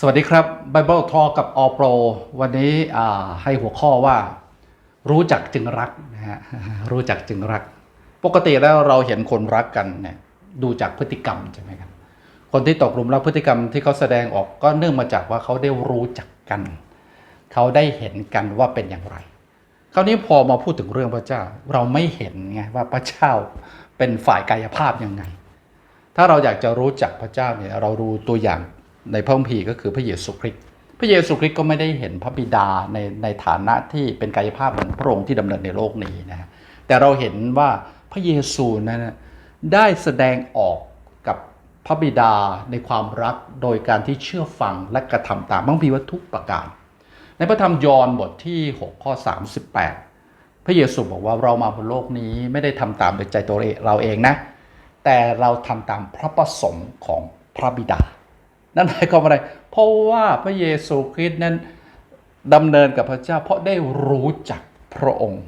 สวัสดีครับ Bible Talk กับ All Pro วันนี้ให้หัวข้อว่า รู้จักจึงรักนะฮะรู้จักจึงรัก ปกติแล้วเราเห็นคนรักกันเนี่ยดูจากพฤติกรรมใช่ไหมครับคนที่ตกหลุมรักพฤติกรรมที่เขาแสดงออกก็เนื่องมาจากว่าเขาได้รู้จักกัน เขาได้เห็นกันว่าเป็นอย่างไร คราวนี้พอมาพูดถึงเรื่องพระเจ้า เราไม่เห็นไงว่าพระเจ้าเป็นฝ่ายกายภาพยังไง ถ้าเราอยากจะรู้จักพระเจ้าเนี่ยเราดูตัวอย่าง ในพระคัมภีร์ก็คือพระเยซูคริสต์พระเยซูคริสต์ก็ไม่ได้เห็นพระบิดาในในฐานะที่เป็นกายภาพเหมือนพระองค์ที่ดำเนินในโลกนี้นะฮะแต่เราเห็นว่าพระเยซูนั้นนะได้แสดงออกกับพระบิดาในความรักโดยการที่เชื่อฟังและกระทำตามพระคัมภีร์ว่าทุกประการ ในพระธรรมยอห์นบทที่ 6 ข้อ 38 พระเยซูบอกว่าเรามาบนโลกนี้ไม่ได้ทำตามโดยใจตัวเราเองนะ แต่เราทำตามพระประสงค์ของพระบิดา นั่นหมายความว่าอะไร เพราะว่าพระเยซูคริสต์นั้นดำเนินกับพระเจ้า เพราะได้รู้จักพระองค์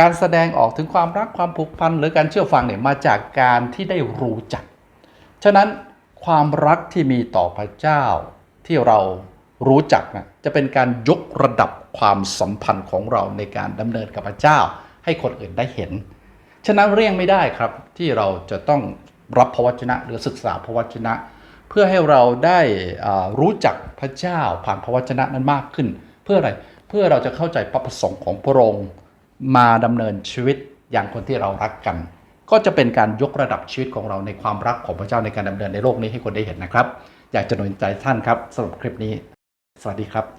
การแสดงออกถึงความรักความผูกพันหรือการเชื่อฟังเนี่ยมาจากการที่ได้รู้จัก ฉะนั้นความรักที่มีต่อพระเจ้าที่เรารู้จักนะจะเป็นการยกระดับความสัมพันธ์ของเราในการดำเนินกับพระเจ้า ให้คนอื่นได้เห็น ฉะนั้นเรี่ยงไม่ได้ครับที่เราจะต้องรับพระวจนะ หรือศึกษาพระวจนะ เพื่อให้เราได้รู้จักพระเจ้าผ่านพระวจนะนั้นมากขึ้น เพื่ออะไรเพื่อเราจะเข้าใจพระประสงค์ของพระองค์มาดำเนินชีวิตอย่างคนที่เรารักกัน ก็จะเป็นการยกระดับชีวิตของเราในความรักของพระเจ้าในการดำเนินในโลกนี้ให้คนได้เห็นนะครับ อยากจะหนุนใจท่านครับสำหรับคลิปนี้ สวัสดีครับ